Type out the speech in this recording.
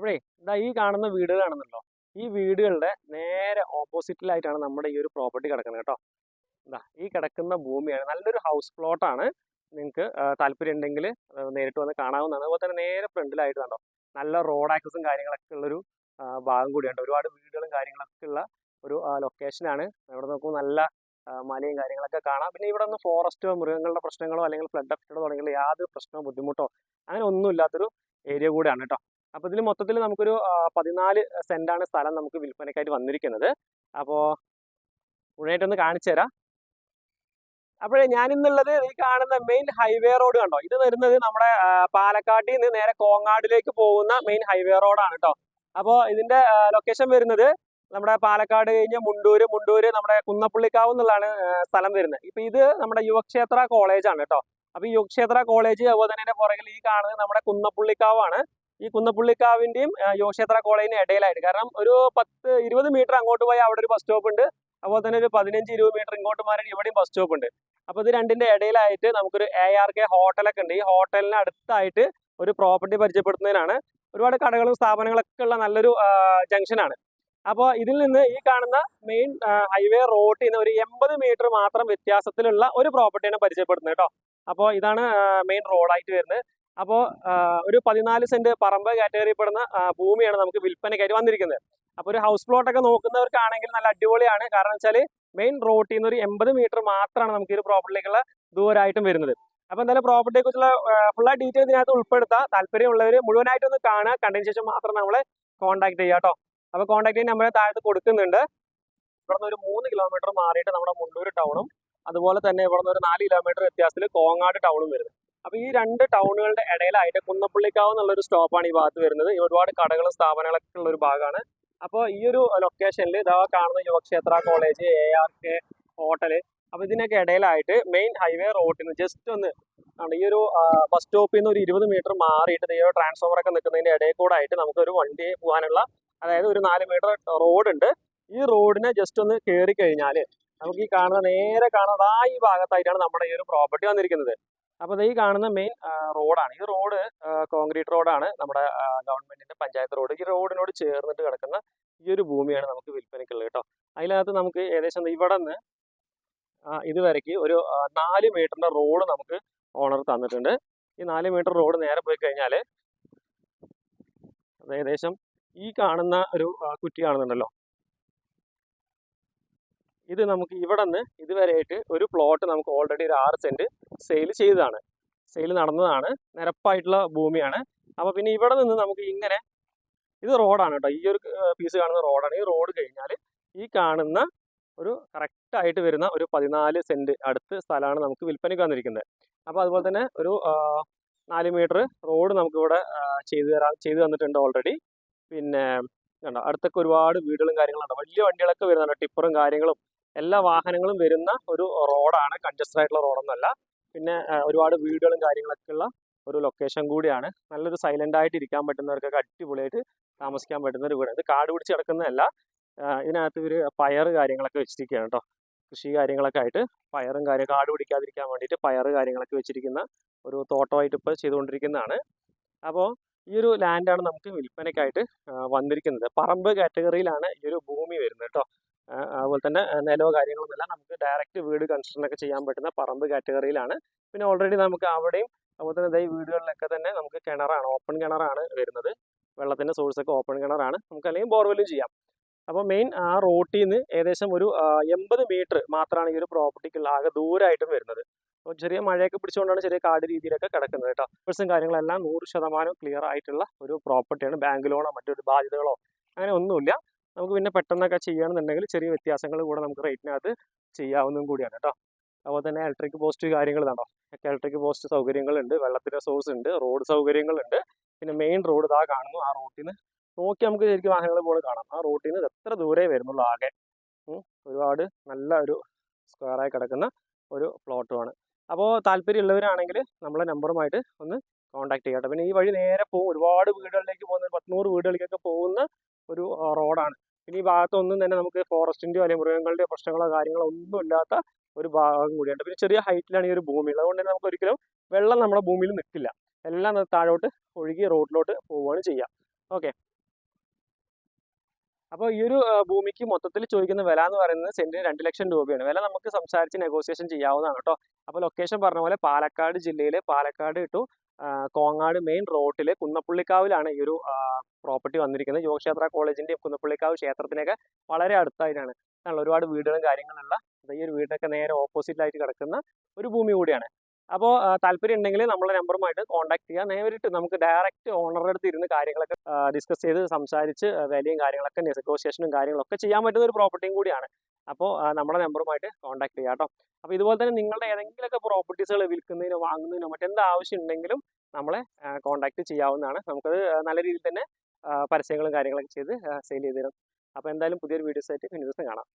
അപ്പോഴേ ഇതാ ഈ കാണുന്ന വീടുകളാണെന്നുണ്ടോ ഈ വീടുകളുടെ നേരെ ഓപ്പോസിറ്റിലായിട്ടാണ് നമ്മുടെ ഈ ഒരു പ്രോപ്പർട്ടി കിടക്കുന്നത് കേട്ടോ. ഇതാ ഈ കിടക്കുന്ന ഭൂമിയാണ്. നല്ലൊരു ഹൗസ് പ്ലോട്ടാണ് നിങ്ങൾക്ക് താല്പര്യം ഉണ്ടെങ്കിൽ നേരിട്ട് വന്ന് കാണാവുന്നതാണ്. അതുപോലെ തന്നെ നേരെ ഫ്രണ്ടിലായിട്ട് കണ്ടോ? നല്ല റോഡ് ആക്സസും കാര്യങ്ങളൊക്കെ ഉള്ളൊരു ഭാഗം കൂടിയുണ്ട് ഒരുപാട് വീടുകളും കാര്യങ്ങളൊക്കെ ഉള്ള ഒരു ലൊക്കേഷനാണ് ഇവിടെ നോക്കുമ്പോൾ നല്ല മലയും കാര്യങ്ങളൊക്കെ കാണാം. പിന്നെ ഇവിടെ ഒന്നും ഫോറസ്റ്റോ മൃഗങ്ങളുടെ പ്രശ്നങ്ങളോ അല്ലെങ്കിൽ ഫ്ലഡ് എഫക്റ്റോ തുടങ്ങിയുള്ള യാതൊരു പ്രശ്നമോ ബുദ്ധിമുട്ടോ അങ്ങനെ ഒന്നും ഇല്ലാത്തൊരു ഏരിയ കൂടെയാണ് കേട്ടോ. അപ്പോൾ ഇതിൽ മൊത്തത്തിൽ നമുക്കൊരു പതിനാല് സെന്റാണ് സ്ഥലം നമുക്ക് വിൽപ്പനയ്ക്കായിട്ട് വന്നിരിക്കുന്നത്. അപ്പോ മുഴുവനായിട്ടൊന്ന് കാണിച്ചു തരാം. അപ്പോഴേ ഞാൻ ഇന്നുള്ളത് ഈ കാണുന്ന മെയിൻ ഹൈവേ റോഡ് കണ്ടോ? ഇത് വരുന്നത് നമ്മുടെ പാലക്കാട്ടിൽ നിന്ന് നേരെ കോങ്ങാടിലേക്ക് പോകുന്ന മെയിൻ ഹൈവേ റോഡാണ് കേട്ടോ അപ്പോൾ ഇതിന്റെ ലൊക്കേഷൻ വരുന്നത് നമ്മുടെ പാലക്കാട് കഴിഞ്ഞ് മുണ്ടൂര് മുണ്ടൂര് നമ്മുടെ കുന്നപ്പുള്ളിക്കാവ് എന്നുള്ളതാണ് സ്ഥലം വരുന്നത്. ഇപ്പൊ ഇത് നമ്മുടെ യുവക്ഷേത്ര കോളേജാണ് കേട്ടോ അപ്പൊ ഈ യുവക്ഷേത്ര കോളേജ് അതുപോലെ തന്നെ പുറകിൽ ഈ കാണുന്നത് നമ്മുടെ കുന്നപ്പള്ളിക്കാവാണ്. ഈ കുന്നപ്പുള്ളിക്കാവിന്റെയും യോഗക്ഷേത്ര യുവക്ഷേത്ര കോളേജിന് ഇടയിലായിട്ട്. കാരണം ഒരു പത്ത് ഇരുപത് മീറ്റർ അങ്ങോട്ട് പോയി അവിടെ ഒരു ബസ് സ്റ്റോപ്പ് ഉണ്ട്. അതുപോലെ തന്നെ ഒരു പതിനഞ്ച് ഇരുപത് മീറ്റർ ഇങ്ങോട്ട് മാറി ഇവിടെയും ബസ് സ്റ്റോപ്പ് ഉണ്ട്. അപ്പൊ ഇത് രണ്ടിന്റെ ഇടയിലായിട്ട് നമുക്കൊരു എ ആർ കെ ഹോട്ടലൊക്കെ ഉണ്ട്. ഈ ഹോട്ടലിന് അടുത്തായിട്ട് ഒരു പ്രോപ്പർട്ടി പരിചയപ്പെടുത്തുന്നതിനാണ് ഒരുപാട് കടകളും സ്ഥാപനങ്ങളൊക്കെ ഉള്ള നല്ലൊരു ജംഗ്ഷനാണ് അപ്പോൾ ഇതിൽ നിന്ന് ഈ കാണുന്ന മെയിൻ ഹൈവേ റോഡിൽ നിന്ന് ഒരു എൺപത് മീറ്റർ മാത്രം വ്യത്യാസത്തിലുള്ള ഒരു പ്രോപ്പർട്ടിയാണ് പരിചയപ്പെടുത്തുന്നത് കേട്ടോ. അപ്പോൾ ഇതാണ് മെയിൻ റോഡായിട്ട് വരുന്നത്. അപ്പോൾ ഒരു പതിനാല് സെന്റ് പറമ്പ് കാറ്റഗറിപ്പെടുന്ന ഭൂമിയാണ് നമുക്ക് വിൽപ്പനയ്ക്കായിട്ട് വന്നിരിക്കുന്നത്. അപ്പോൾ ഒരു ഹൗസ് പ്ലോട്ട് ഒക്കെ നോക്കുന്നവർക്കാണെങ്കിൽ നല്ല അടിപൊളിയാണ്. കാരണം വെച്ചാൽ മെയിൻ റോട്ടിൽ നിന്ന് ഒരു എൺപത് മീറ്റർ മാത്രമാണ് നമുക്ക് ഈ ഒരു പ്രോപ്പർട്ടിയിലേക്കുള്ള ദൂരമായിട്ടും വരുന്നത്. അപ്പോൾ എന്തായാലും പ്രോപ്പർട്ടിയെ കുറിച്ചുള്ള ഫുള്ള ഡീറ്റെയിൽ ഇതിനകത്ത് ഉൾപ്പെടുത്താം. താല്പര്യമുള്ളവർ മുഴുവനായിട്ടൊന്ന് കാണുക. കണ്ടതിന് ശേഷം മാത്രം നമ്മളെ കോൺടാക്ട് ചെയ്യുക കേട്ടോ. അപ്പോൾ കോൺടാക്ട് ചെയ്യുന്ന നമ്പർ താഴത്ത് കൊടുക്കുന്നുണ്ട്. ഇവിടുന്ന് ഒരു മൂന്ന് കിലോമീറ്റർ മാറിയിട്ട് നമ്മുടെ മുണ്ടൂർ ടൗണും അതുപോലെ തന്നെ ഇവിടുന്ന് ഒരു നാല് കിലോമീറ്റർ വ്യത്യാസത്തിൽ കോങ്ങാട് ടൗണും വരുന്നത് അപ്പോൾ ഈ രണ്ട് ടൗണുകളുടെ ഇടയിലായിട്ട് കുന്നപ്പള്ളിക്കാവ് എന്നുള്ളൊരു സ്റ്റോപ്പാണ് ഈ ഭാഗത്ത് വരുന്നത്. ഒരുപാട് കടകളും സ്ഥാപനങ്ങളൊക്കെ ഉള്ള ഒരു ഭാഗമാണ്. അപ്പോൾ ഈ ഒരു ലൊക്കേഷനിൽ ഇതാ കാണുന്ന Yuvakshetra college A R K hotel അപ്പോൾ ഇതിനൊക്കെ ഇടയിലായിട്ട് മെയിൻ ഹൈവേ റോഡിൽ നിന്ന് ജസ്റ്റ് ഒന്ന് ആണ് ഈ ഒരു ബസ് സ്റ്റോപ്പിൽ നിന്ന് ഒരു ഇരുപത് മീറ്റർ മാറിയിട്ട് ഈ ഒരു ട്രാൻസ്ഫോമർ ഒക്കെ നിൽക്കുന്നതിന്റെ ഇടയിൽ കൂടെ ആയിട്ട് നമുക്കൊരു വണ്ടി പോകാനുള്ള അതായത് ഒരു നാല് മീറ്റർ റോഡ് ഉണ്ട്. ഈ റോഡിനെ ജസ്റ്റ് ഒന്ന് കയറി കഴിഞ്ഞാൽ നമുക്ക് ഈ കാണുന്ന നേരെ കാണുന്നത് ഈ ഭാഗത്തായിട്ടാണ് നമ്മുടെ ഈ ഒരു പ്രോപ്പർട്ടി വന്നിരിക്കുന്നത്. അപ്പോൾ ഈ കാണുന്ന മെയിൻ റോഡാണ്. ഈ റോഡ് കോൺക്രീറ്റ് റോഡാണ് നമ്മുടെ ഗവൺമെന്റിന്റെ പഞ്ചായത്ത് റോഡ്. ഈ റോഡിനോട് ചേർന്നിട്ട് കിടക്കുന്ന ഈ ഒരു ഭൂമിയാണ് നമുക്ക് വിൽപ്പനയ്ക്കുള്ളത് കേട്ടോ. അതിനകത്ത് നമുക്ക് ഏകദേശം ഇവിടെ നിന്ന് ഇതുവരയ്ക്ക് ഒരു നാല് മീറ്ററിന്റെ റോഡ് നമുക്ക് ഓണർ തന്നിട്ടുണ്ട്. ഈ നാല് മീറ്റർ റോഡ് നേരെ പോയി കഴിഞ്ഞാൽ ഏകദേശം ഈ കാണുന്ന ഒരു കുറ്റി കാണുന്നുണ്ടല്ലോ. ഇത് നമുക്ക് ഇവിടെ നിന്ന് ഇതുവരെയായിട്ട് ഒരു പ്ലോട്ട് നമുക്ക് ഓൾറെഡി ഒരു ആറ് സെന്റ് സെയിൽ ചെയ്തതാണ്. സെയിൽ നടന്നതാണ്. നിരപ്പായിട്ടുള്ള ഭൂമിയാണ്. അപ്പോൾ പിന്നെ ഇവിടെ നിന്ന് നമുക്ക് ഇങ്ങനെ ഇത് റോഡാണ് കേട്ടോ. ഈ ഒരു പീസ് കാണുന്ന റോഡാണ് ഈ റോഡ് കഴിഞ്ഞാൽ ഈ കാണുന്ന ഒരു കറക്റ്റ് ആയിട്ട് വരുന്ന ഒരു പതിനാല് സെന്റ് അടുത്ത് സ്ഥലമാണ് നമുക്ക് വിൽപ്പനയ്ക്ക് വന്നിരിക്കുന്നത്. അപ്പോൾ അതുപോലെ തന്നെ ഒരു നാല് മീറ്റർ റോഡ് നമുക്കിവിടെ ചെയ്തു തരാൻ ചെയ്തു തന്നിട്ടുണ്ട് ഓൾറെഡി പിന്നെ കണ്ടോ അടുത്തൊക്കെ ഒരുപാട് വീടുകളും കാര്യങ്ങളുണ്ട് വലിയ വണ്ടികളൊക്കെ വരുന്നുണ്ട്. ടിപ്പറും കാര്യങ്ങളും എല്ലാ വാഹനങ്ങളും വരുന്ന ഒരു റോഡാണ്. കൺജസ്റ്റഡ് ആയിട്ടുള്ള റോഡൊന്നുമല്ല. പിന്നെ ഒരുപാട് വീടുകളും കാര്യങ്ങളൊക്കെ ഉള്ള ഒരു ലൊക്കേഷൻ കൂടിയാണ്. നല്ലൊരു സൈലന്റ് ആയിട്ട് ഇരിക്കാൻ പറ്റുന്നവർക്കൊക്കെ അടിപൊളിയായിട്ട് താമസിക്കാൻ പറ്റുന്ന ഒരു വീടാണ്. ഇത് കാട് പിടിച്ച് കിടക്കുന്നതല്ല. ഇതിനകത്ത് ഒരു പയർ കാര്യങ്ങളൊക്കെ വെച്ചിരിക്കുകയാണ് കേട്ടോ. കൃഷി കാര്യങ്ങളൊക്കെ ആയിട്ട് പയറും കാര്യം കാട് പിടിക്കാതിരിക്കാൻ വേണ്ടിയിട്ട് പയർ കാര്യങ്ങളൊക്കെ വെച്ചിരിക്കുന്ന ഒരു തോട്ടമായിട്ട് ഇപ്പോൾ ചെയ്തുകൊണ്ടിരിക്കുന്നതാണ്. അപ്പോൾ ഈ ഒരു ലാൻഡാണ് നമുക്ക് വിൽപ്പനയ്ക്കായിട്ട് വന്നിരിക്കുന്നത്. പറമ്പ് കാറ്റഗറിയിലാണ് ഈ ഒരു ഭൂമി വരുന്നത് കേട്ടോ. അതുപോലെ തന്നെ നിലവോ കാര്യങ്ങളൊന്നുമില്ല നമുക്ക് ഡയറക്റ്റ് വീട് കൺസ്ട്രക്ഷൻ ഒക്കെ ചെയ്യാൻ പറ്റുന്ന പറമ്പ് കാറ്റഗറിയിലാണ് പിന്നെ ഓൾറെഡി നമുക്ക് അവിടെയും അതുപോലെ തന്നെ ഈ വീടുകളിലൊക്കെ തന്നെ നമുക്ക് കിണറാണ് ഓപ്പൺ കിണറാണ് വരുന്നത്. വെള്ളത്തിന്റെ സോഴ്സ് ഒക്കെ ഓപ്പൺ കിണറാണ്. നമുക്ക് അല്ലെങ്കിൽ ബോർവെല്ലും ചെയ്യാം. അപ്പോൾ മെയിൻ ആ റോട്ടിൽ നിന്ന് ഏകദേശം ഒരു എൺപത് മീറ്റർ മാത്രമാണ് ഈ ഒരു പ്രോപ്പർട്ടിക്കുള്ള ആകെ ദൂരമായിട്ടും വരുന്നത്. അപ്പോൾ ചെറിയ മഴയൊക്കെ പിടിച്ചുകൊണ്ടാണ് ചെറിയ കാട് രീതിയിലൊക്കെ കിടക്കുന്നത് കേട്ടോ. പേഴ്സും കാര്യങ്ങളെല്ലാം നൂറ് ശതമാനം ക്ലിയർ ആയിട്ടുള്ള ഒരു പ്രോപ്പർട്ടിയാണ് ബാങ്ക് ലോണോ മറ്റൊരു ബാധ്യതകളോ അങ്ങനെ ഒന്നുമില്ല. നമുക്ക് പിന്നെ പെട്ടെന്നൊക്കെ ചെയ്യുകയാണെന്നുണ്ടെങ്കിൽ ചെറിയ വ്യത്യാസങ്ങൾ കൂടെ നമുക്ക് റേറ്റിനകത്ത് ചെയ്യാവുന്നതും കൂടിയാണ് കേട്ടോ. അതുപോലെ തന്നെ ഇലക്ട്രിക് പോസ്റ്റ് കാര്യങ്ങൾ ഇതാണോ? ഒക്കെ ഇലക്ട്രിക് പോസ്റ്റ് സൗകര്യങ്ങളുണ്ട് വെള്ളത്തിന്റെ സോഴ്സ് ഉണ്ട് റോഡ് സൗകര്യങ്ങളുണ്ട്. പിന്നെ മെയിൻ റോഡ് ഇതാ കാണുന്നു. ആ റോട്ടിൽ നിന്ന് നോക്കി നമുക്ക് ശരിക്കും വാഹനങ്ങൾ പോലെ കാണാം. ആ റോട്ടിൽ നിന്ന് എത്ര ദൂരേ വരുന്നുള്ളൂ ആകെ. ഒരുപാട് നല്ല ഒരു സ്ക്വയറായി കിടക്കുന്ന ഒരു പ്ലോട്ടുമാണ് അപ്പോൾ താല്പര്യമുള്ളവരാണെങ്കിൽ നമ്മളെ നമ്പറുമായിട്ട് ഒന്ന് കോൺടാക്ട് ചെയ്യാം പിന്നെ ഈ വഴി നേരെ പോകും. ഒരുപാട് വീടുകളിലേക്ക് പോകുന്ന പത്തുനൂറ് വീടുകളിലേക്കൊക്കെ പോകുന്ന ഒരു റോഡാണ്. ഇനി ഈ ഭാഗത്തൊന്നും തന്നെ നമുക്ക് ഫോറസ്റ്റിന്റെയോ അല്ലെങ്കിൽ മൃഗങ്ങളുടെയോ പ്രശ്നങ്ങളോ കാര്യങ്ങളോ ഒന്നും ഇല്ലാത്ത ഒരു ഭാഗം കൂടിയുണ്ട്. പിന്നെ ചെറിയ ഹൈറ്റിലാണ് ഈ ഒരു ഭൂമി ഉള്ളത്. അതുകൊണ്ട് തന്നെ നമുക്ക് ഒരിക്കലും വെള്ളം നമ്മുടെ ഭൂമിയിൽ നിൽക്കില്ല. എല്ലാം താഴോട്ട് ഒഴുകി റോഡിലോട്ട് പോവുകയാണ് ചെയ്യുക. ഓക്കെ. അപ്പോൾ ഈ ഒരു ഭൂമിക്ക് മൊത്തത്തിൽ ചോദിക്കുന്ന വില എന്ന് പറയുന്നത് സെന്റിന് രണ്ട് ലക്ഷം രൂപയാണ്. വില നമുക്ക് സംസാരിച്ച് നെഗോസിയേഷൻ ചെയ്യാവുന്നതാണ് കേട്ടോ. അപ്പോൾ ലൊക്കേഷൻ പറഞ്ഞ പോലെ പാലക്കാട് ജില്ലയിലെ പാലക്കാട് ടു കോങ്ങാട് മെയിൻ റോഡിലെ കുന്നപ്പുള്ളിക്കാവിലാണ് ഈ ഒരു പ്രോപ്പർട്ടി വന്നിരിക്കുന്നത്. യോഗക്ഷേത്ര കോളേജിന്റെയും കുന്നപ്പുള്ളിക്കാവ് ക്ഷേത്രത്തിനൊക്കെ വളരെ അടുത്തായിട്ടാണ്. ഒരുപാട് വീടുകളും കാര്യങ്ങളുള്ള ഈ ഒരു വീടിനൊക്കെ നേരെ ഓപ്പോസിറ്റ് ആയിട്ട് കിടക്കുന്ന ഒരു ഭൂമി കൂടിയാണ്. അപ്പോൾ താല്പര്യം ഉണ്ടെങ്കിൽ നമ്മളെ നമ്പറുമായിട്ട് കോൺടാക്ട് ചെയ്യുക. നേരിട്ട് നമുക്ക് ഡയറക്റ്റ് ഓണറുടെ അടുത്ത് ഇരുന്ന് കാര്യങ്ങളൊക്കെ ഡിസ്കസ് ചെയ്ത് സംസാരിച്ച് വിലയും കാര്യങ്ങളൊക്കെ നെഗോസിയേഷനും കാര്യങ്ങളൊക്കെ ചെയ്യാൻ പറ്റുന്ന ഒരു പ്രോപ്പർട്ടിയും കൂടിയാണ്. അപ്പോൾ നമ്മുടെ നമ്പറുമായിട്ട് കോൺടാക്ട് ചെയ്യാം കേട്ടോ. അപ്പോൾ ഇതുപോലെ തന്നെ നിങ്ങളുടെ ഏതെങ്കിലുമൊക്കെ പ്രോപ്പർട്ടീസുകൾ വിൽക്കുന്നതിനോ വാങ്ങുന്നതിനോ മറ്റെന്ത് ആവശ്യം ഉണ്ടെങ്കിലും നമ്മളെ കോൺടാക്ട് ചെയ്യാവുന്നതാണ്. നമുക്കത് നല്ല രീതിയിൽ തന്നെ പരസ്യങ്ങളും കാര്യങ്ങളൊക്കെ ചെയ്ത് സെയിൽ ചെയ്ത് തരും. അപ്പോൾ എന്തായാലും പുതിയൊരു വീഡിയോസ് ആയിട്ട് പിന്നെ ദിവസം കാണാം.